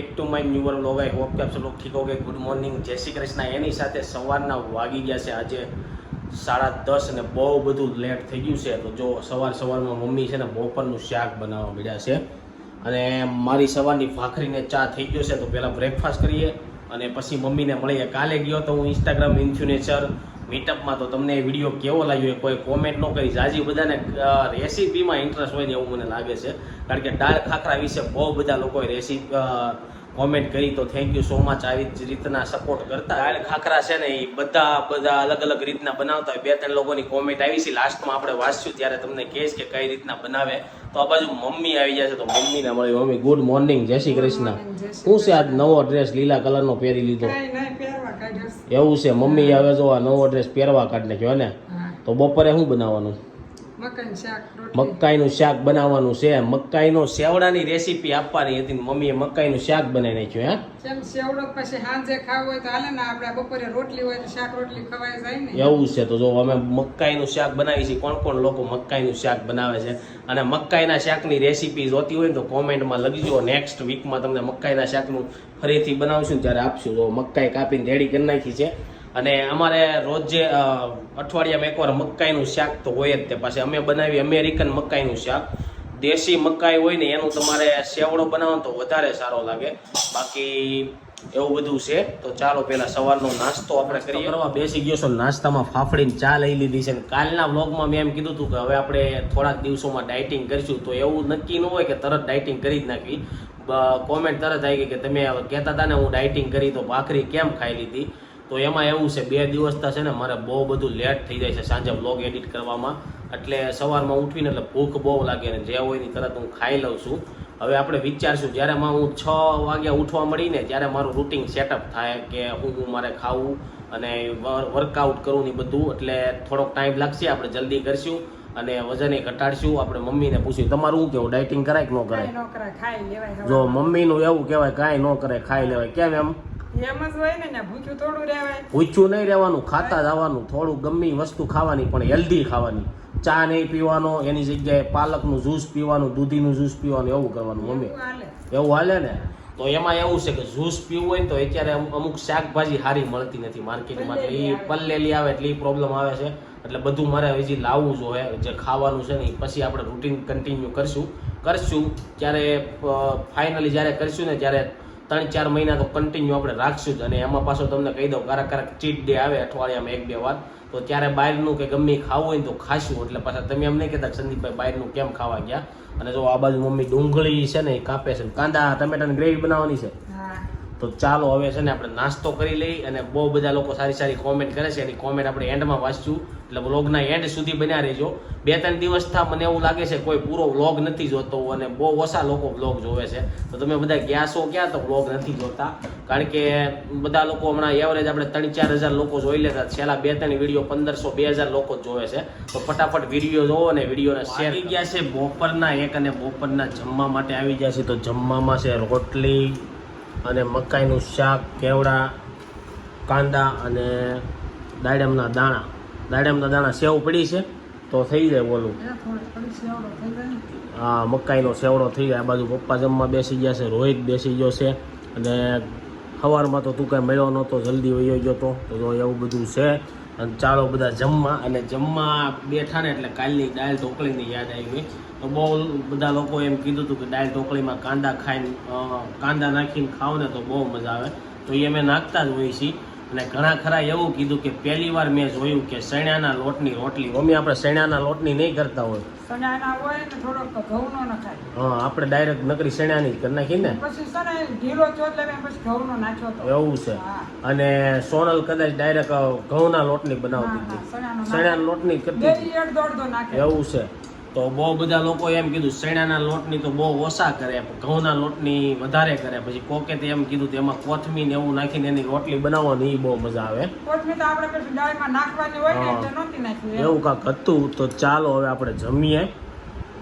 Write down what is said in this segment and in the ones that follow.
Back to my newer vlog I hope કે આપ સૌ ઠીક હોગે ગુડ મોર્નિંગ જય શ્રી કૃષ્ણ. એની સાથે સવારના વાગી ગયા છે. આજે સાડા દસ અને બહુ બધું લેટ થઈ ગયું છે. તો જો સવાર સવારમાં મમ્મી છે ને બપોરનું શાક બનાવવા મળ્યા છે. અને મારી સવારની ભાખરીને ચા થઈ ગયો છે. તો પહેલાં બ્રેકફાસ્ટ કરીએ અને પછી મમ્મીને મળીએ. કાલે ગયો તો હું ઇન્સ્ટાગ્રામ ઇન્ફ્લુએન્સર મીટઅપમાં તો તમને એ વીડિયો કેવો લાગ્યો એ કોઈ કોમેન્ટ ન કરી જાજી બધાને રેસીપીમાં ઇન્ટરેસ્ટ હોય ને એવું મને લાગે છે. કારણ કે દાળ ખાખરા વિશે બહુ બધા લોકોએ રેસીપી કોમેન્ટ કરી તો થેન્ક યુ સો મચ આવી જ રીતના સપોર્ટ કરતા. દાળ ખાખરા છે ને એ બધા બધા અલગ અલગ રીતના બનાવતા હોય. બે ત્રણ લોકોની કોમેન્ટ આવી છે. લાસ્ટમાં આપણે વાંચ્યું ત્યારે તમને કહેશ કે કઈ રીતના બનાવે. તો આ બાજુ મમ્મી આવી જાય છે તો મમ્મીને મળી મમ્મી ગુડ મોર્નિંગ જય શ્રી કૃષ્ણ. શું છે આજ નવો ડ્રેસ લીલા કલરનો પહેરી લીધો. એવું છે મમ્મી આવે જો આ નવો ડ્રેસ પહેરવા કાઢ નાખ્યો ને તો બપોરે શું બનાવવાનું? મકાઈનું શાક બનાવવાનું છે. મકાઈનો સેવડાની રેસીપી આપવાની હતી મમ્મીએ મકાઈનું શાક બનાવી નાખ્યું હે? જેમ સેવડો પછી સાંજે ખાવું હોય તો હાલે ને આપણે બપોરે રોટલી હોય તો શાક રોટલી ખવાઈ જાય ને. એવું છે તો જો અમે મકાઈનું શાક બનાવી છીએ કોણ કોણ લોકો મકાઈનું શાક બનાવે છે? અને મકાઈના શાકની રેસીપી જોતી હોય ને તો કોમેન્ટમાં લખજો. નેક્સ્ટ વીકમાં તમને મકાઈના શાકનું ફરીથી બનાવશું જ્યારે ત્યારે આપશું. જો મકાઈ કાપીને રેડી કરી નાખી છે. અને અમારે રોજે અઠવાડિયામાં એકવાર મકાઈનું શાક તો હોય જ તે. પાછી અમે બનાવી અમેરિકન મકાઈનું શાક. દેશી મકાઈ હોય ને એનું તમારે સેવડો બનાવો તો વધારે સારો લાગે. બાકી એવું બધું છે. તો ચાલો પહેલા સવારનો નાસ્તો આપણે કરીએ. કરવા બેસી ગયો છો નાસ્તામાં ફાફડીને ચા લઈ લીધી છે કાલના વ્લોગમાં મેં એમ કીધું હતું કે હવે આપણે થોડાક દિવસોમાં ડાયટિંગ કરીશું. તો એવું નક્કી ન હોય કે તરત ડાયટિંગ કરી જ નાખવી. કોમેન્ટ તરત આવી ગઈ કે તમે કહેતા હતા ને હું ડાયટિંગ કરી તો ભાખરી કેમ ખાઈ લીધી? તો એમાં એવું છે, બે દિવસતા છે ને મારે બહુ બધું લેટ થઈ જાય છે સાંજે બ્લોગ એડિટ કરવામાં. એટલે સવારમાં ઉઠવીને એટલે ભૂખ બહુ લાગે ને જે હોય એની તરત હું ખાઈ લઉં છું. હવે આપણે વિચારશું, જ્યારે માં હું છ વાગ્યા ઉઠવા મળીને ત્યારે મારું રૂટિન સેટઅપ થાય કે હું હું મારે ખાવું અને વર્કઆઉટ કરવું ને બધું, એટલે થોડોક ટાઈમ લાગશે, આપણે જલ્દી કરશું. અને વજન એ ઘટાડશું. આપણે મમ્મીને પૂછ્યું તમારું શું કેવું? ડાયટિંગ કરાય કે ન કરાય? ન કરાય ખાઈ લેવાય જો મમ્મીનું એવું કહેવાય કાંઈ ન કરે ખાઈ લેવાય. કેમ એમ? ભૂખ્યું નહીં રહેવાનું ખાતા જવાનું થોડું ગમી વસ્તુ ખાવાની પણ હેલ્ધી ખાવાની. ચા નહીં પીવાનો એની જગ્યાએ પાલકનું જ્યુસ પીવાનું દૂધીનું જ્યુસ પીવાનું એવું કરવાનું મમ્મી એવું હાલે. ને? તો એમાં એવું છે કે જ્યુસ પીવું હોય તો અત્યારે અમુક- અમુક શાકભાજી સારી મળતી નથી માર્કેટમાં એટલે એ પલ્લેલી આવે એટલે એ પ્રોબ્લેમ આવે છે. એટલે બધું મારે હજી લાવવું જોઈએ જે ખાવાનું છે ને પછી આપણે રૂટીન કન્ટિન્યુ કરશું. કરશું ત્યારે ફાઇનલી જ્યારે કરશું ને ત્યારે ત્રણ ચાર મહિના તો કન્ટિન્યુ આપણે રાખશું જ. અને એમાં પાછો તમને કહી દઉં ક્યારેક ક્યારેક ચીટ ડે આવે અઠવાડિયામાં એક બે વાર, તો ત્યારે બહારનું કે ગમે ખાવું હોય તો ખાશું. એટલે પાછા તમે એમ નહીં કહેતા સંદીપભાઈ બહારનું કેમ ખાવા ગયા? અને જો આ બાજુ મમ્મી ડુંગળી છે ને એ કાપે છે કાંદા, ટમેટાની ગ્રેવી બનાવવાની છે. તો ચાલો હવે છે ને આપણે નાસ્તો કરી લઈ અને બહુ બધા લોકો સારી સારી કોમેન્ટ કરે છે. એની કોમેન્ટ આપણે એન્ડમાં વાંચશું. એટલે વ્લોગના એન્ડ સુધી બન્યા રહેજો. બે ત્રણ દિવસથી મને એવું લાગે છે કોઈ પૂરો વ્લોગ નથી જોતો અને બહુ ઓછા લોકો વ્લોગ જોવે છે. તો તમે બધા ગયા છો ક્યાં તો વ્લોગ નથી જોતા. કારણ કે બધા લોકો હમણાં એવરેજ આપણે ત્રણ ચાર હજાર લોકો જોઈ લેતા. છેલ્લા બે ત્રણ વીડિયો પંદરસો બે હજાર લોકો જ જોવે છે. તો ફટાફટ વીડિયો જોવો અને વિડીયોને શેર ગયા છે બપોરના એક અને બપોરના જમવા માટે આવી ગયા છે. તો જમવામાં છે રોટલી અને મકાઈનું શાક કેવડા કાંદા અને દાડમના દાણા. દાડમના દાણા સેવ પડી છે તો થઈ જાય ને. આ મકાઈનો સેવડો થઈ જાય. આ બાજુ પપ્પા જમવા બેસી ગયા છે રોહિત બેસી ગયો છે. અને સવારમાં તો તું કાંઈ મળ્યો નહોતો જલ્દી વયો ગયો તો. તો જો એવું બધું છે. અને ચાલો બધા જમવા. અને જમવા બેઠા ને એટલે કાલની દાળ ઢોકળીની યાદ આવી તો બહુ બધા લોકો એમ કીધું હતું કે દાળ ઢોકળીમાં કાંદા ખાઈને કાંદા નાખીને ખાવ ને તો બહુ મજા આવે. તો એ અમે નાખતા જ હોઈએ છીએ. અને ઘણા ખરા એવું કીધું કે પહેલી વાર મેં જોયું કે સણ્યાના લોટની રોટલી. મમ્મી આપણે સણ્યાના લોટની નહીં કરતા હોય. હોય હા આપણે ડાયરેક્ટ નકરી સણ્યાની જ કરી નાખી ને. મેં એવું છે. અને સોનલ કદાચ ડાયરેક્ટ ઘઉંના લોટની બનાવતી હતી. સણ્યાના લોટની કરતી એવું છે. તો બહુ બધા લોકો એમ કીધું સણાના લોટની તો બહુ ઓછા કરે ઘઉંના લોટની વધારે કરે. પછી કોકે તો એમ કીધું તેમાં એમાં કોથમીર ને એવું નાખીને એની રોટલી બનાવવાની એ બહુ મજા આવે. કોથમીર તો આપણે પછી દાળમાં નાખવાની હોય ને હા. એટલે નહોતી નાખી એમ. એવું કાંક હતું તો ચાલો હવે આપણે જમીએ.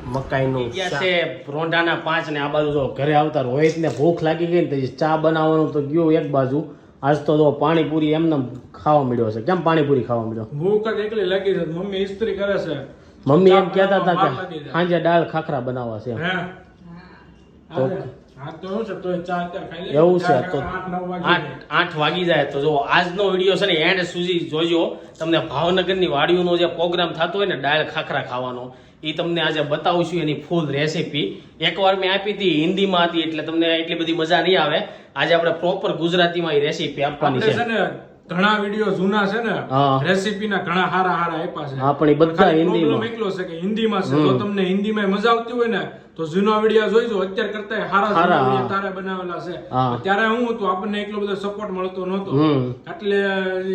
મકાઈનું છે રોંઢાના પાંચ ને આ બાજુ જો ઘરે આવતા રોહિતને ભૂખ લાગી ગઈ ને તો ચા બનાવવાનું તો ગયું એક બાજુ. આજ તો જો પાણીપુરી એમને ખાવા મળ્યો છે. કેમ પાણીપુરી ખાવા મળ્યો? ભૂખ જ એકલી લાગી છે મમ્મી ઇસ્ત્રી કરે છે. મમ્મી એમ કહેતા હતા કે સાંજે દાળ ખાખરા બનાવવા છે એવું છે તો આઠ વાગી જાય તો જો આજનો વીડિયો છે ને એન્ડ સુધી જોજો. તમને ભાવનગરની વાડીઓનો જે પ્રોગ્રામ થતો હોય ને દાળ ખાખરા ખાવાનો એ તમને આજે બતાવું છું એની ફૂલ રેસીપી એકવાર મેં આપી હતી હિન્દીમાં હતી એટલે તમને એટલી બધી મજા નહીં આવે. આજે આપણે પ્રોપર ગુજરાતીમાં એ રેસીપી આપવાની છે. ઘણા વીડિયો જૂના છે ને હા. રેસીપી ના ઘણા હારા હારા આપ્યા છે. હા, પણ એ બધા હિન્દીમાં. એકલો છે કે હિન્દીમાં છે. જો તમને હિન્દીમાં મજા આવતી હોય ને તો જૂના વીડિયો જોઈજો. અત્યારે કરતા હારા video તારે બનાવેલા છે. ત્યારે હું હતું આપણને એટલો બધો સપોર્ટ મળતો નહોતો. હમ. એટલે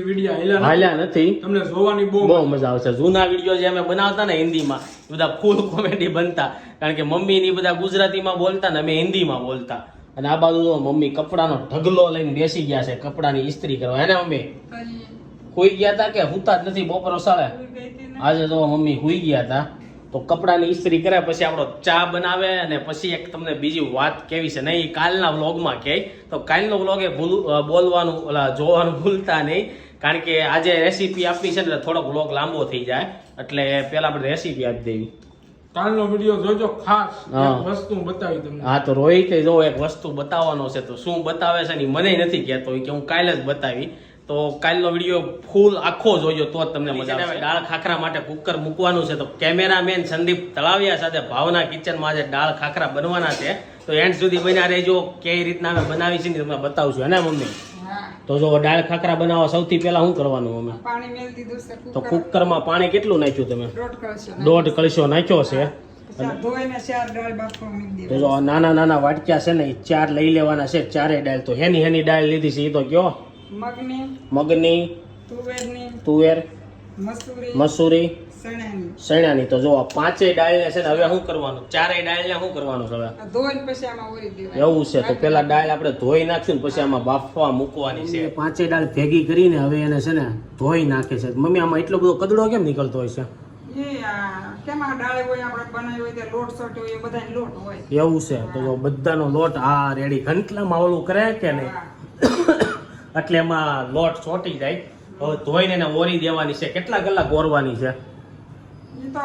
વીડિયો હેલા નથી. હાલ્યા નથી. તમને જોવાની બહુ બહુ મજા આવશે. જૂના વીડિયો જે અમે બનાવતા ને હિન્દીમાં માં બધા ફૂલ કોમેડી બનતા. કારણ કે મમ્મી ની બધા ગુજરાતીમાં બોલતા ને અમે હિન્દીમાં બોલતા. અને આ બાજુ જો મમ્મી કપડાનો ઢગલો લઈને બેસી ગયા છે કપડાની ઇસ્ત્રી કરવા. હે ને મમ્મી? હુઈ ગયા હતા કે હુતા જ નથી બપોર સાળે. આજે તો મમ્મી હુઈ ગયા હતા તો કપડાની ઇસ્ત્રી કરે પછી આપણો ચા બનાવે અને પછી એક તમને બીજી વાત કેવી છે નહીં કાલના વ્લોગમાં કહે તો કાલનો વ્લોગ એ ભૂલ બોલવાનું ઓલા જોવાનું ભૂલતા નહીં કારણ કે આજે રેસીપી આપી છે ને એટલે થોડોક વ્લોગ લાંબો થઈ જાય. એટલે પહેલાં આપણે રેસીપી આપી દેવી. કાલનો વીડિયો જોજો ખાસ એક વસ્તુ બતાવી તમને. હા તો રોહિતે જો એક વસ્તુ બતાવવાનો છે તો શું બતાવે છે ને મને નથી કહેતો કે હું કાલે જ બતાવી. તો કાલનો વીડિયો ફૂલ આખો જોજો તો જ તમને મજા આવે દાળ ખાખરા માટે કુકર મૂકવાનું છે તો કેમેરામેન સંદીપ તળાવિયા સાથે ભાવના કિચનમાં આજે દાળ ખાખરા બનવાના છે. તો એન્ડ સુધી બન્યા રહેજો કઈ રીતના અમે બનાવી છે ને તમને બતાવશું હે ને મમ્મી? તો જો દાળ ખાખરા બનાવવા સૌથી પહેલા શું કરવાનું અમે? પાણી મેલ દીધું તો કુકર કુકરમાં પાણી કેટલું નાખ્યું તમે? દોઢ કળશો નાખ્યો. છે. તો જો નાના નાના વાટક્યા છે ને એ ચાર લઈ લેવાના છે ચારે દાળ. તો હેની હેની દાળ લીધી છે એ તો કયો? મગની મગની તુવેર મસૂરી મસૂરી ચણાની તો જો પાંચેય દાળને છે ને હવે શું કરવાનું? ચારેય દાળને શું કરવાનું છે હવે? ધોઈને પછી આમાં ઓરી દેવાય. એવું છે તો પેલા ડાળ આપણે ધોઈ નાખશું ને પછી આમાં બાફવા મૂકવાની છે. પાંચેય ડાળ ભેગી કરીને હવે એને છે ને ધોઈ નાખે છે. મમ્મી આમાં એટલો બધો કદડો કેમ નીકળતો હોય છે? એ આ કેમાં દાળ હોય આપણે બનાવી હોય તે લોટ સોટ હોય એ બધાય લોટ હોય. એવું છે. તો બધાનો લોટ આ રેડી. ઘંટલામાં ઓલું કરે કે નહીં. એટલે એમાં લોટ ચોટી જાય. હવે ધોઈને એને ઓરી દેવાની છે. કેટલા કલાક ઓરવાની છે? તો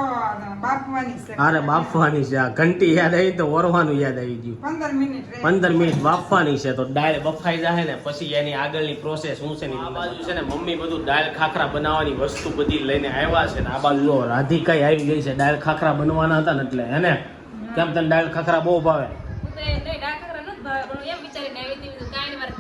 બાફવાની છે. અરે બાફવાની છે આ ઘંટી યાદ આવી તો ઓરવાનું યાદ આવી ગયું. પંદર મિનિટ પંદર મિનિટ બાફવાની છે તો દાળ બફાઈ જાય ને પછી એની આગળની પ્રોસેસ શું છે ને આ બાજુ છે ને મમ્મી બધું દાળ ખાખરા બનાવવાની વસ્તુ બધી લઈને આવ્યા છે ને આ બાજુ રાધિકાઈ આવી ગઈ છે દાળ ખાખરા બનવાના હતા ને એટલે હે ને? કેમ તને દાળ ખાખરા બહુ ભાવે? એમ વિચારીને આવી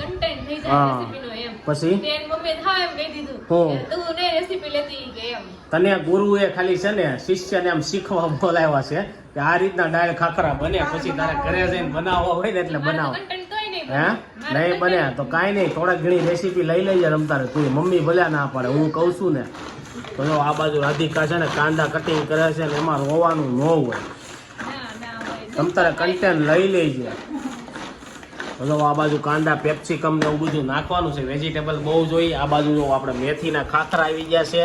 content થઈ. જાય રેસીપીનો એમ. પછી? તેન મમ્મી મમ્મીએ એમ કહી દીધું હું? તું ને રેસીપી લેતી કે એમ. તને ગુરુએ ખાલી છે ને શિષ્યને આમ શીખવા બોલાવ્યા છે કે આ રીતના દાળ ખાખરા બને પછી તારે ઘરે જઈને બનાવવા હોય ને એટલે બનાવો. હે. નહીં બને તો કાંઈ નહીં થોડાક ઘણી રેસીપી લઈ લઈએ રમતા તું મમ્મી ભલે ના પાડે હું કહું છું ને. તો આ બાજુ રાધિકા છે ને કાંદા કટિંગ કરે છે ને એમાં રોવાનું ન હોય. તમ તારે કન્ટેન્ટ લઈ લેજે. તો જો આ બાજુ કાંદા, પેપ્સિકમ ને એવું બધું નાખવાનું છે. વેજીટેબલ બહુ જોઈએ. આ બાજુ જો આપણે મેથીના ખાખરા આવી ગયા છે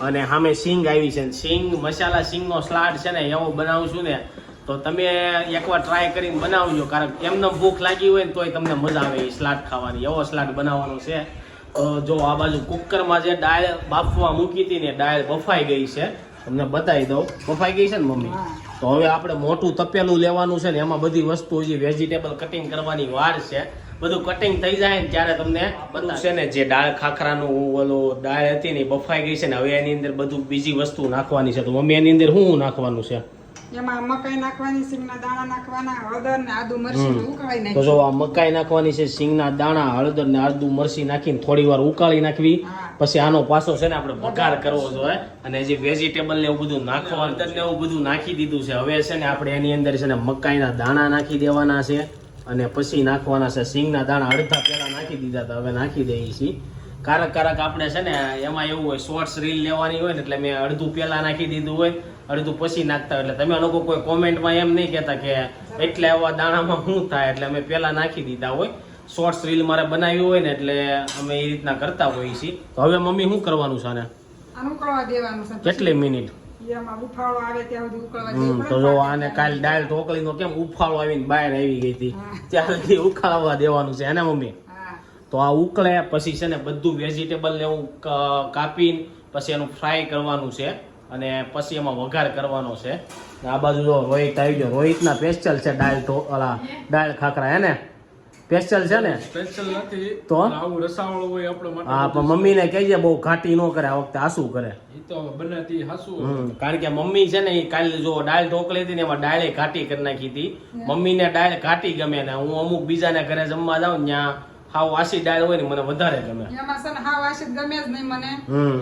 અને સામે સિંગ આવી છે. સિંગ, મસાલા સિંગનો સ્લાડ છે ને, એવો બનાવું છું ને, તો તમે એકવાર ટ્રાય કરીને બનાવજો. કારણ કે એમને ભૂખ લાગી હોય ને, તોય તમને મજા આવે એ સ્લાડ ખાવાની. એવો સ્લાડ બનાવવાનો છે. જો આ બાજુ કુકરમાં જે દાળ બાફવા મૂકી હતી ને દાળ બફાઈ ગઈ છે. તમને બતાવી દઉં. બફાઈ ગઈ છે ને મમ્મી? તો હવે આપણે મોટું તપેલું લેવાનું છે ને એમાં બધી વસ્તુ જે વેજીટેબલ કટિંગ કરવાની વાર છે બધું કટિંગ થઈ જાય ને ત્યારે તમને બધું છે ને જે દાળ ખાખરાનું ઓલું દાળ હતી ને બફાઈ ગઈ છે ને હવે એની અંદર બધું બીજી વસ્તુ નાખવાની છે. તો મમ્મી એની અંદર શું શું નાખવાનું છે? એમાં મકાઈ નાખવાની સિંગના દાણા નાખવાના હળદર ને આદુ મરચી હમ. ઉકળાઈ તો જો આ મકાઈ નાખવાની છે સિંગના દાણા હળદર ને આદુ મરચી નાખીને થોડી વાર ઉકાળી નાખવી. પછી આનો પાછો છે ને આપણે વઘાર કરવો જોઈએ. અને જે વેજીટેબલ ને એવું બધું નાખવાનું હળદર ને એવું બધું નાખી દીધું છે. હવે છે ને આપણે એની અંદર છે ને મકાઈના દાણા નાખી દેવાના છે. અને પછી નાખવાના છે સિંગના દાણા અડધા પહેલા નાખી દીધા હતા. હવે નાખી દઈએ છીએ. કારક કારક આપણે છે ને એમાં એવું હોય શોર્ટ્સ રીલ લેવાની હોય ને એટલે મેં અડધું પહેલા નાખી દીધું હોય. અડધું પછી નાખતા એટલે તમે લોકો કોઈ કોમેન્ટમાં એમ નહીં કહેતા કે એટલે આવા દાણામાં શું થાય? એટલે અમે પહેલા નાખી દીધા હોય. શોર્ટ્સ રીલ મારે બનાવી હોય ને એટલે અમે એ રીતના કરતા હોઈએ છીએ. તો હવે મમ્મી શું કરવાનું છે આને? કેટલી મિનિટ? તો જો આને કાલ દાળ ઢોકળીનો કેમ ઉફાળો આવીને બહાર આવી ગઈ હતી. ત્યારથી ઉખાડવા દેવાનું છે એને મમ્મી? તો આ ઉકળે પછી છે ને બધું વેજીટેબલ ને એવું કાપીને પછી એનું ફ્રાય કરવાનું છે. અને પછી એમાં વઘાર કરવાનો છે. આ બાજુ જો રોહિત આવી ગયો. રોહિતના સ્પેશિયલ છે દાળ તો ઓલા દાળ ખાખરા હે ને? સ્પેશિયલ છે ને? સ્પેશિયલ નથી. તો? આવું રસાવાળું હોય આપણે માટે હા પણ મમ્મીને કહેજે બહુ ઘાટી ન કરે આ વખતે આસુ કરે. એ તો બનાતી હાસુ હમ, કારણ કે મમ્મી છે ને એ કાલે જો દાળ ઢોકળી હતી ને એમાં દાળે ઘાટી કરી નાખી હતી. મમ્મીને દાળ ઘાટી ગમે ને હું અમુક બીજાને ઘરે જમવા જાઉં ત્યાં હાવ વાસી દાળ હોય ને મને વધારે ગમે. એમાં સન હાવ વાસી ગમે જ નહીં મને.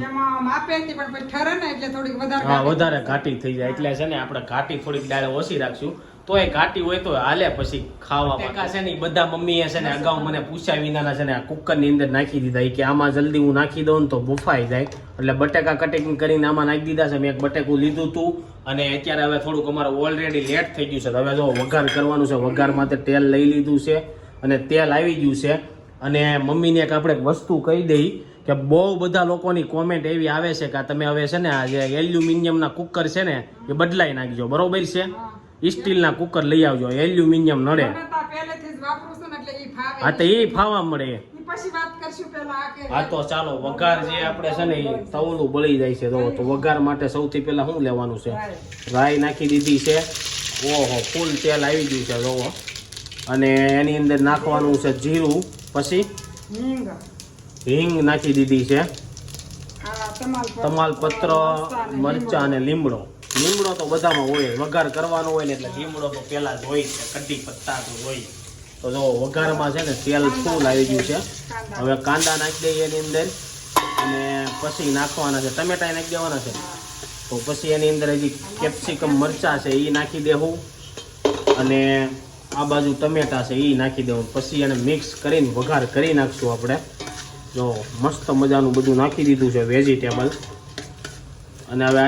એમાં માપે આપે પણ પછી ઠરે ને એટલે થોડીક વધારે હા વધારે ઘાટી થઈ જાય. એટલે છે ને આપણે ઘાટી થોડીક દાળ ઓછી રાખશું. તો એ ઘાટી હોય તો હાલે પછી ખાવા બટેકા છે ને બધા મમ્મીએ છે ને અગાઉ મને પૂછ્યા વિનાના છે ને આ કુકરની અંદર નાખી દીધા. કે આમાં જલ્દી હું નાખી દઉં ને તો બફાઈ જાય. એટલે બટેકા કટિંગ કરીને આમાં નાખી દીધા છે. મેં એક બટેકું લીધું હતું અને અત્યારે હવે થોડુંક અમારું ઓલરેડી લેટ થઈ ગયું છે. તો હવે જો વઘાર કરવાનું છે. વઘાર માટે તેલ લઈ લીધું છે. અને તેલ આવી ગયું છે. અને મમ્મીને એક આપણે એક વસ્તુ કહી દઈ કે બહુ બધા લોકોની કોમેન્ટ એવી આવે છે કે તમે હવે છે ને આ જે એલ્યુમિનિયમના કુકર છે ને એ બદલાઈ નાખજો. બરોબર છે? સ્ટીલના કુકર લઈ આવજો. એલ્યુમિનિયમ નડે. હા તો એ ફાવા મળે. હા તો ચાલો વઘાર જે આપણે છે ને એ તવલું બળી જાય છે. તો વઘાર માટે સૌથી પહેલા શું લેવાનું છે? રાઈ નાખી દીધી છે. ઓહો ફૂલ તેલ આવી ગયું છે જોવો. અને એની અંદર નાખવાનું છે જીરું પછી હિંગ. નાખી દીધી છે. તમાલપત્ર મરચાં મરચા અને લીમડો. લીમડો તો બધામાં હોય વઘાર કરવાનો હોય ને એટલે લીમડો તો પેલા જ હોય છે કઢી પત્તા તો હોય. તો જો વઘારમાં છે ને તેલ ફૂલ આવી ગયું છે. હવે કાંદા નાખી દઈએ એની અંદર. અને પછી નાખવાના છે ટમેટા નાખી દેવાના છે. તો પછી એની અંદર હજી કેપ્સિકમ મરચા છે એ નાખી દેવું અને આ બાજુ ટમેટા છે એ નાખી દેવું. પછી એને મિક્સ કરીને વઘાર કરી નાખશું આપણે. જો મસ્ત મજાનું બધું નાખી દીધું છે વેજીટેબલ અને હવે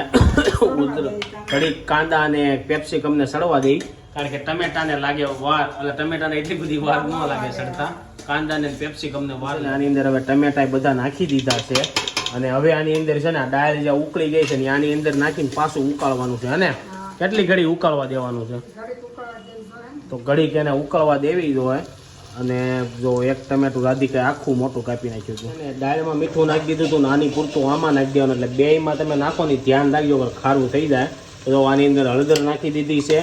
ઘડીક કાંદા અને પેપ્સિકમને સડવા દઈ. કારણ કે ટમેટાને લાગે વાર એટલે ટમેટાને એટલી બધી વાર ન લાગે સડતા. કાંદા ને પેપ્સિકમને વાર એટલે આની અંદર હવે ટમેટા બધા નાખી દીધા છે. અને હવે આની અંદર છે ને આ દાળ જે ઉકળી ગઈ છે ને આની અંદર નાખીને પાછું ઉકાળવાનું છે અને કેટલી ઘડી ઉકાળવા દેવાનું છે ઘડીક ઉકાળવા દેવી જોઈએ ને. તો ઘડીક એને ઉકળવા દેવી જોઈએ અને જો એક ટમેટું રાધિકાએ આખું મોટું કાપી નાખ્યું હતું. અને દાળમાં મીઠું નાખી દીધું હતું નાની પૂરતું આમાં નાખી દેવાનું. એટલે બેયમાં તમે નાખો ને ધ્યાન રાખજો કે ખારું થઈ જાય. તો આની અંદર હળદર નાખી દીધી છે.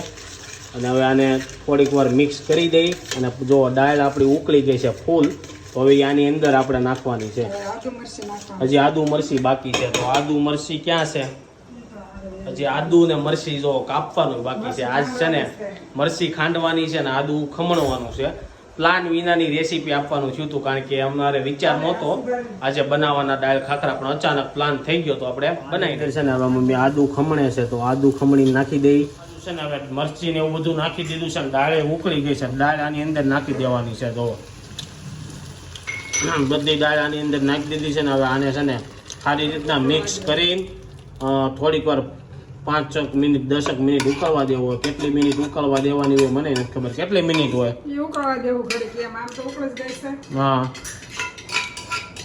અને હવે આને થોડીક વાર મિક્સ કરી દઈ. અને જો દાળ આપણી ઉકળી ગઈ છે ફૂલ તો હવે આની અંદર આપણે નાખવાની છે. હવે આદુ મરચી નાખવાનું. હજી આદુ મરસી બાકી છે. તો આદુ મરસી ક્યાં છે? હજી આદુ ને મરસી જો કાપવાનું બાકી છે. આજ છે ને મરસી ખાંડવાની છે ને આદુ ખમણવાનું છે. પ્લાન વિનાની રેસીપી આપવાનું થયું હતું કારણ કે અમારે વિચાર નહોતો. આજે બનાવવાના દાળ ખાખરા પણ અચાનક પ્લાન થઈ ગયો તો આપણે બનાવી છે ને હવે મમ્મી આદુ ખમણે છે તો આદુ ખમણી નાખી દઈ. છે ને હવે મરચી ને એવું બધું નાખી દીધું છે ને દાળે ઉકળી ગઈ છે દાળ આની અંદર નાખી દેવાની છે તો. બધી દાળ આની અંદર નાખી દીધી છે ને હવે આને છે ને સારી રીતના મિક્સ કરી થોડીક વાર પાંચ મિનિટ દસક મિનિટ ઉકળવા દેવો હોય કેટલી મિનિટ ઉકળવા દેવાની હોય મને નથી ખબર કેટલી મિનિટ હોય? ઉકાળવા દેવું ઘડીક આમ તો ઉકળી જ છે. હા.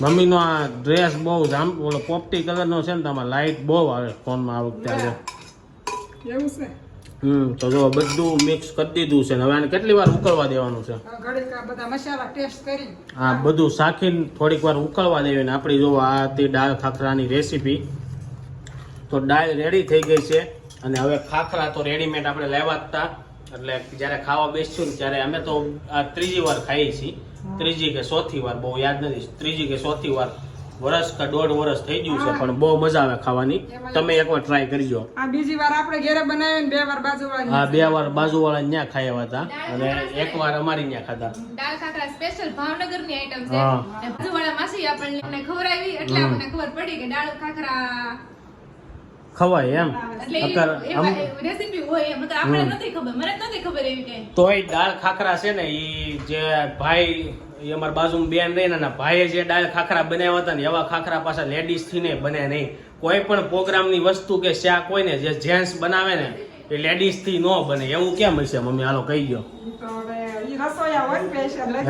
મમ્મીનો આ ડ્રેસ બહુ જામ ઓલો પોપટી કલરનો છે ને તમારે લાઇટ બહુ આવે ફોનમાં આ વખતે આજે એવું છે? હમ તો જો બધું મિક્સ કરી દીધું છે હવે આને કેટલી વાર ઉકળવા દેવાનું છે? આ બધા શાખીને થોડીક વાર ઉકળવા દેવી ને આપણી જો આ તે દાળ ખાખરાની રેસીપી તો દાળ રેડી થઈ ગઈ છે. અને હવે ખાખરા તો રેડીમેડ આપણે લેવા હતા એટલે જ્યારે ખાવા બેસશું ને ત્યારે અમે તો આ ત્રીજી વાર ખાઈએ છીએ. ત્રીજી કે ચોથી વાર બહુ યાદ નથી. ત્રીજી કે ચોથી વાર વર્ષ કે દોઢ વરસ થઈ ગયું છે પણ બહુ મજા આવે ખાવાની. તમે એકવાર ટ્રાય કરજો. આ બીજી વાર આપણે ઘેરે બનાવી બે વાર બાજુ આ બે વાર બાજુવાળા ત્યાં ખાઈ હતા અને એક વાર અમારી ત્યાં ખાધા. દાળ ખાખરા સ્પેશિયલ ભાવનગરની આઈટમ છે. હા. બાજુવાળા માસી આપણને ખવડાવી એટલે આપણને ખબર પડી કે દાળ ખાખરા ખવાય એમ. એટલે અત્યારે આમ રેસીપી હોય એમ નથી ખબર. મને નથી ખબર એવી કઈ. તોય દાળ ખાખરા છે ને એ જે ભાઈ એ અમારા બાજુમાં બેન રહી ને ભાઈએ જે દાળ ખાખરા બનાવ્યા હતા ને એવા ખાખરા પાછા લેડીઝથી ને બને નહીં. કોઈ પણ પ્રોગ્રામની વસ્તુ કે શાક હોય ને જે જેન્ટ્સ બનાવે ને એ લેડીઝથી ન બને. એવું કેમ હશે? મમ્મી હાલો કહી ગયો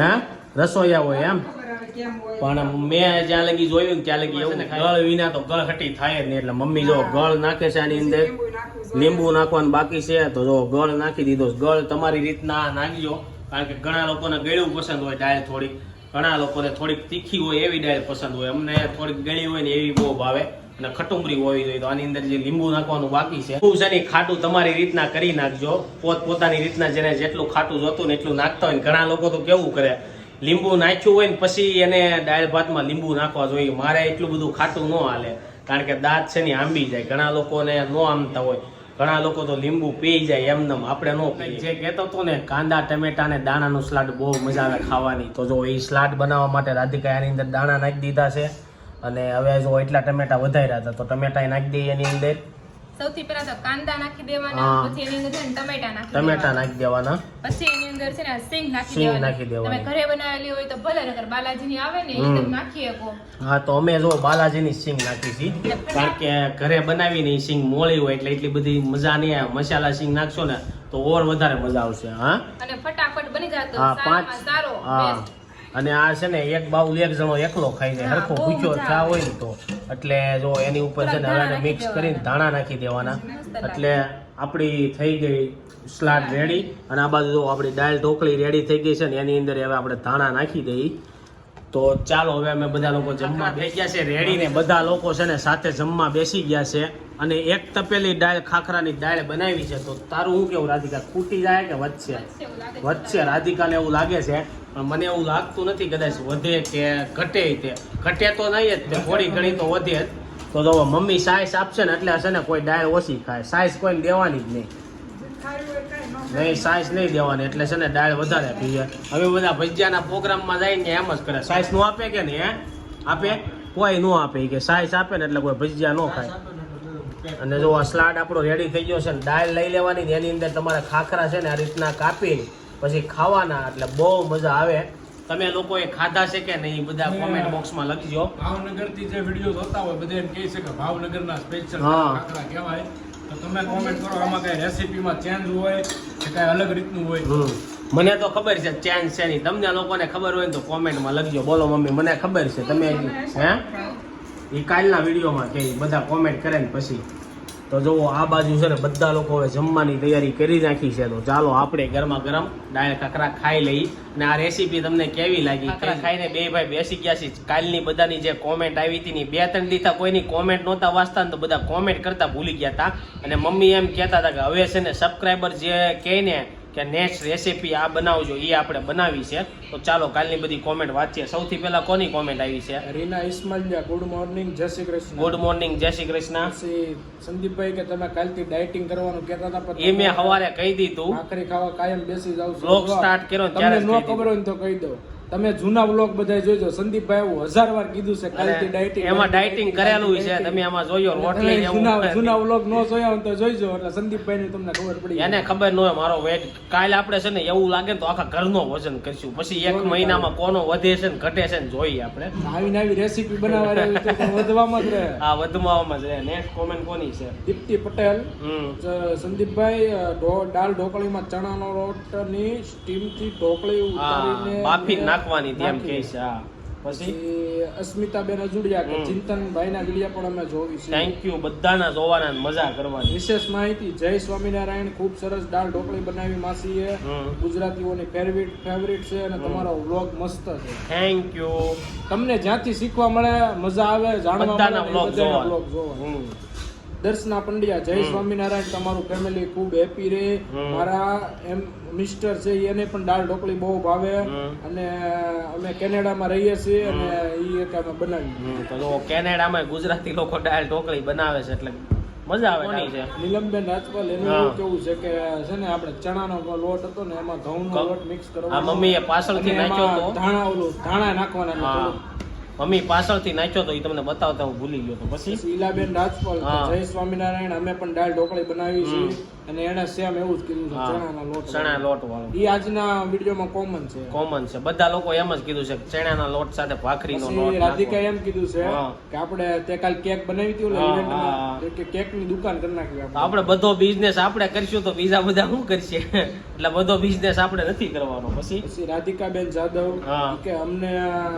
હે? રસોઈયા હોય એમ. પણ મેં જ્યાં લગી જોયું ત્યાં લગી એવું ગળ વિના તો ગળ હટી થાય જ નહીં એટલે મમ્મી જો ગળ નાખે છે આની અંદર લીંબુ નાખવાનું બાકી છે તો જો ગળ નાખી દીધો ગળ તમારી રીતના નાખજો કારણ કે ઘણા લોકોને ગળ્યું પસંદ હોય ડાળ થોડીક. ઘણા લોકોને થોડીક તીખી હોય એવી ડાળ પસંદ હોય. અમને થોડીક ગળી હોય ને એવી બહુ ભાવે. અને ખટુંબરી હોવી જોઈએ. તો આની અંદર જે લીંબુ નાખવાનું બાકી છે છે ને ખાટું તમારી રીતના કરી નાખજો. પોત પોતાની રીતના જેને જેટલું ખાટું જોતું ને એટલું નાખતા હોય ને ઘણા લોકો તો કેવું કરે લીંબુ નાખ્યું હોય ને પછી એને દાળ ભાતમાં લીંબુ નાખવા જોઈએ. મારે એટલું બધું ખાટું ન હાલે. કારણ કે દાંત છે ને આંબી જાય. ઘણા લોકોને ન આમતા હોય. ઘણા લોકો તો લીંબુ પી જાય એમનેમ આપણે ન પીએ. જે કહેતો હતો ને કાંદા ટમેટા ને દાણાનું સલાડ બહુ મજા આવે ખાવાની. તો જો એ સલાડ બનાવવા માટે રાધિકા એની અંદર દાણા નાખી દીધા છે. અને હવે જો એટલા ટમેટા વધાર્યા હતા તો ટમેટા નાખી દઈએ એની અંદર. સૌથી પહેલા તો કાંદા નાખી દેવાના પછી એની અંદર છે ને ટમેટા નાખી ટમેટા નાખી દેવાના. પછી એની અંદર છે ને સિંગ નાખી દેવાના. નાખી દેવાના. તમે ઘરે બનાવેલી હોય તો ભલે નકર બાલાજીની આવે ને એ. તમે નાખી શકો. હા તો અમે જો બાલાજીની સિંગ નાખી છે. કારણ કે ઘરે બનાવીને સિંગ મોળી હોય એટલે એટલી બધી મજા નહીં આવે. મસાલા સિંગ નાખશો ને તો ઓર વધારે મજા આવશે હા. અને ફટાફટ બની હા પાંચ સારો હા. અને આ છે ને એક બાઉલ એક જણો એકલો ખાઈ જાય હા, હરખો ભૂખ્યો ચા હોય તો. એટલે જો એની ઉપર છે ને થોડા હવે મિક્સ કરીને ધાણા નાખી દેવાના. એટલે આપણી થઈ ગઈ સ્લાડ રેડી અને આ બાજુ જો આપણી દાળ ઢોકળી રેડી થઈ ગઈ છે ને એની અંદર હવે આપણે ધાણા નાખી દઈ. તો ચાલો હવે અમે બધા લોકો જમવા બેસી ગયા છે રેડી ને બધા લોકો છે ને સાથે જમવા બેસી ગયા છે. અને એક તપેલી દાળ ખાખરાની દાળ બનાવી છે. તો તારું હું કેવું રાધિકા ખૂટી જાય કે વધશે? વધશે વચ્ચે રાધિકાને એવું લાગે છે. પણ મને એવું લાગતું નથી કદાચ વધે કે ઘટે તે. ઘટે તો નહીં જ, તે થોડી ઘણી તો વધે જ. તો જો મમ્મી સાઈઝ આપશે ને એટલે હશે ને કોઈ દાળ ઓછી ખાય. સાઈઝ કોઈને દેવાની જ નહીં. કાંઈ ન. નહીં સાઈસ નહીં દેવાની, એટલે છે ને દાળ વધારે પીએ. હવે બધા ભજીયાના પ્રોગ્રામમાં ને એમ જ કરે. સાઈઝનું આપે કે નહીં, હે? આપે? કોઈ ન આપે કે સાઈઝ આપે ને એટલે કોઈ ભજીયા ન ખાય. અને જો આ સ્લાડ આપણો રેડી થઈ ગયો છે ને, દાળ લઈ લેવાની ને એની અંદર તમારે ખાખરા છે ને આ રીતના કાપીને પછી ખાવાના એટલે બહુ મજા આવે. તમે લોકોએ ખાધા છે કે નહીં બધા કોમેન્ટ બોક્સમાં લખજો ભાવનગરથી જે વીડિયો જોતા હોય બધા એમ કહે છે કે ભાવનગરના સ્પેશિયલ હા. ખાખરા કહેવાય. તો તમે કોમેન્ટ કરો આમાં કઈ રેસીપીમાં ચેન્જ હોય કે કઈ અલગ રીતનું હોય. મને તો ખબર છે ચેન્જ છે નહીં. તમને લોકોને ખબર હોય ને તો કોમેન્ટમાં લખજો બોલો મમ્મી મને ખબર છે. તમે હે? એ કાલના વિડીયોમાં કે બધા કોમેન્ટ કરે ને પછી. તો જુઓ આ બાજુ છે ને બધા લોકો હવે જમવાની તૈયારી કરી નાખી છે. તો ચાલો આપણે ગરમા ગરમ દાળ કાકરા ખાઈ લઈ. અને આ રેસીપી તમને કેવી લાગી? કાકરા ખાઈને બે ભાઈ બેસી ગયા છે. કાલની બધાની જે કોમેન્ટ આવી હતી ની બે ત્રણ દીધા કોઈની કોમેન્ટ નહોતા વાંચતા ને તો બધા કોમેન્ટ કરતા ભૂલી ગયા હતા. અને મમ્મી એમ કહેતા હતા કે હવે છે ને સબસ્ક્રાઈબર જે કહે ને કે નેક્સ્ટ રેસીપી આ બનાવજો એ આપણે બનાવી છે. તો ચાલો કાલની બધી કોમેન્ટ વાંચીએ. સૌથી પહેલા કોની કોમેન્ટ આવી છે? રીના ઇસ્માલિયા ગુડ મોર્નિંગ જય શ્રી કૃષ્ણ. ગુડ મોર્નિંગ જય શ્રી કૃષ્ણ. સંદીપભાઈ કે તમે કાલથી ડાયટિંગ કરવાનું કહેતા હતા પણ એ મેં સવારે કહી દીધું. આખરી ખાવા કાયમ બેસી જાવ બ્લોગ સ્ટાર્ટ કર્યો ત્યારે ન ખબર હોય તો કહી દો. તમે જૂના બ્લોગ બધા જોજો સંદીપભાઈ એવું હજાર વાર કીધું છે કાલથી ડાયટિંગ એમાં ડાયટિંગ કરેલું છે તમે આમાં જોયો રોટલી જૂના જૂના બ્લોગ નો જોયા હોય તો જોઈજો એટલે સંદીપભાઈ ની તમને ખબર પડી એને ખબર ન હોય મારો વેટ. કાલે આપણે છે ને એવું લાગે તો આખા ઘરનો વજન કરશું. પછી એક મહિનામાં કોનો વધે છે ને ઘટે છે ને જોઈએ આપણે. આવી નવી રેસીપી બનાવવા તો વધવામાં જ રહે. આ વધવામાં જ રહે. નેક્સ્ટ કોમેન્ટ કોની છે? દીપ્તિ પટેલ. સંદીપભાઈ દાળ ઢોકળીમાં ચણાનો સ્ટીમ સ્ટીમથી ઢોકળી ઉતારીને બાફી નાખવાની હતી એમ કે છે હા. પછી અસ્મિતાબેન અજુડિયા કે ચિંતનભાઈના વીડિયો પણ અમે જોવી છે. થેન્ક યુ બધાના જોવાના મજા કરવાની. વિશેષ માહિતી જય સ્વામિનારાયણ ખૂબ સરસ દાળ ઢોકળી બનાવી માસીએ. ગુજરાતીઓની ફેવરિટ ફેવરિટ છે અને તમારો વ્લોગ મસ્ત છે. થેન્ક યુ તમને જ્યાંથી શીખવા મળે મજા આવે જાણવા બધાના મળે vlog જોવા દર્શના પંડ્યા જય સ્વામિનારાયણ તમારું ફેમિલી ખૂબ હેપી રહે. મારા એમ મિસ્ટર છે એને પણ દાળ ઢોકળી બહુ ભાવે. અને અમે કેનેડામાં રહીએ છીએ અને એ એક અમે બનાવી તો કેનેડામાં ગુજરાતી લોકો દાળ ઢોકળી બનાવે છે એટલે મજા આવે છે? નીલમબેન રાજપાલ એનું કેવું છે કે છે ને આપણે ચણાનો લોટ હતો ને એમાં ઘઉંનો લોટ મિક્સ આ કરવાનો. મમ્મીએ પાછળથી નાખ્યો ધાણા ઓલું ધાણા નાખવાના. મમ્મી પાછળથી નાખ્યો તો એ તમને બતાવતા હું ભૂલી ગયો તો પછી? પછી ઈલાબેન રાજપાલ જય સ્વામિનારાયણ અમે પણ દાળ ઢોકળી બનાવી છે અને એને સેમ એવું જ કીધું છે ચણાના લોટ ચણા લોટ વાળો. એ આજના વિડીયોમાં કોમન છે. કોમન છે. બધા લોકો એમ જ કીધું છે ચણાના લોટ સાથે ભાખરીનો લોટ રાધિકા એમ કીધું છે કે આપણે તે કાલ કેક બનાવી હતી ઓલા ઇવેન્ટમાં કે કેકની દુકાન કરી નાખી આપણે. આપણે બધો બિઝનેસ આપણે કરશું તો બીજા બધા શું કરશે? એટલે બધો બિઝનેસ આપણે નથી કરવાનો. પછી? પછી રાધિકાબેન જાદવ કે અમને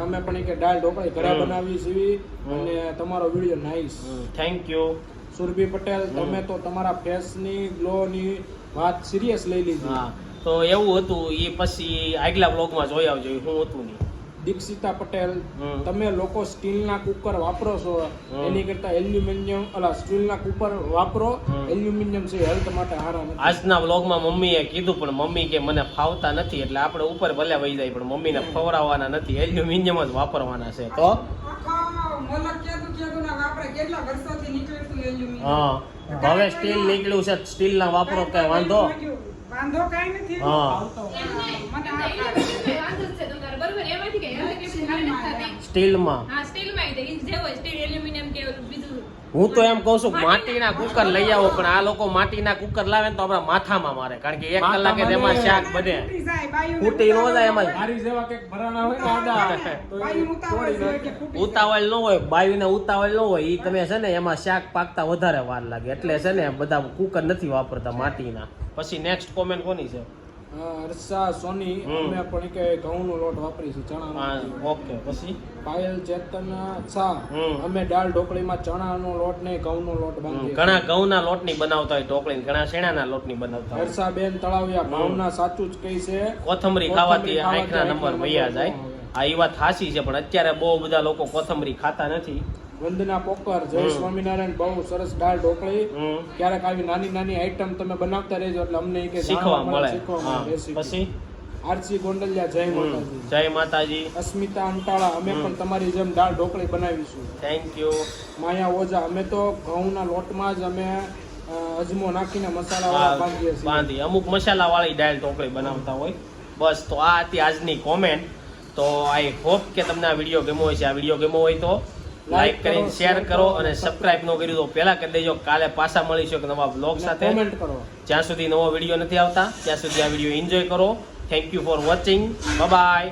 અમે પણ એક કે દાળ ઢોકળી ઘરે બનાવી છીએ અને તમારો video nice thank you Surabhi Patel તમે તો તમારા ફેસની ગ્લોની વાત સિરિયસ લઈ લીધી. હા તો એવું હતું એ પછી આગલા બ્લોગમાં જોઈ આવજો હું શું હતું નહીં. દીક્ષિતા પટેલ તમે લોકો સ્ટીલના કુકર વાપરો છો એની કરતા એલ્યુમિનિયમ અલા સ્ટીલના કુકર વાપરો એલ્યુમિનિયમ છે હેલ્થ માટે સારા નથી. આજના વ્લોગમાં મમ્મીએ કીધું પણ મમ્મી કે મને ફાવતા નથી એટલે આપણે ઉપર ભલે વહી જાય પણ મમ્મીને ફવરાવવાના નથી એલ્યુમિનિયમ જ વાપરવાના છે. તો? કેટલા વર્ષોથી હા. હવે સ્ટીલ નીકળ્યું છે સ્ટીલ ના વાપરો કઈ વાંધો? વાંધો કાંઈ નથી. હા. હા, તે. ઈ જે હોય, સ્ટીલ, એલ્યુમિનિયમ કે બીજું. હું તો એમ કહું છું કે માટીના કુકર લઈ આવો પણ આ લોકો માટીના કુકર લાવે ને તો આપણા માથામાં મારે કારણ કે એક કલાકે તેમાં શાક બને. ફૂટી ન જાય એમાં. ઉતાવળ ન હોય બાયુને ઉતાવળ ન હોય ઈ તમે છે ને એમાં શાક પાકતા વધારે વાર લાગે. એટલે છે ને બધા કુકર નથી વાપરતા માટીના. પછી નેક્સ્ટ કોમેન્ટ કોની છે? હર્ષા સોની. અમે પણ કે ઘઉંનો લોટ વાપરીશું ચણાનો. ઓકે પછી? પાયલ ચેતન શાહ. અમે દાળ ઢોકળીમાં ચણાનો લોટ ને ઘઉંનો લોટ બાંધીએ. ઘણા ઘઉંના લોટની બનાવતા હોય ઢોકળી ઘણા શેણાના લોટની બનાવતા હોય. હર્ષાબેન તળાવિયા. ભાવના સાચું જ કહી છે કોથમરી ખાવાથી આંખના નંબર મૈયા જાય. આ એ વાત હાસી છે પણ અત્યારે બહુ બધા લોકો કોથમરી ખાતા નથી. વંદના પોકર જય સ્વામિનારાયણ બહુ સરસ દાળ ઢોકળી. ક્યારેક આવી નાની નાની આઈટમ તમે બનાવતા રહેજો એટલે અમને કે શીખવા મળે. પછી? આરસી ગોંડલિયા જય માતાજી. જય માતાજી. અસ્મિતા અંટાળા અમે પણ તમારી જેમ દાળ ઢોકળી બનાવીશું. થેન્ક યુ માયા ઓજા અમે તો ઘઉંના લોટમાં જ અમે અજમો નાખીને મસાલા બાંધીએ છીએ. બાંધી. અમુક મસાલા વાળી દાળ ઢોકળી બનાવતા હોય. બસ તો આ હતી આજની કોમેન્ટ તો આઈ હોપ કે તમને આ વીડિયો ગમ્યો હોય છે. આ વીડિયો ગમ્યો હોય તો લાઈક કરીને શેર કરો અને અને સબસ્ક્રાઇબ ન કર્યું તો પહેલા કરી દેજો. કાલે પાછા મળીશું એક નવા બ્લોગ સાથે. કોમેન્ટ કરો. જ્યાં સુધી નવો વીડિયો નથી આવતા ત્યાં સુધી આ વીડિયો એન્જોય કરો. Thank you for watching bye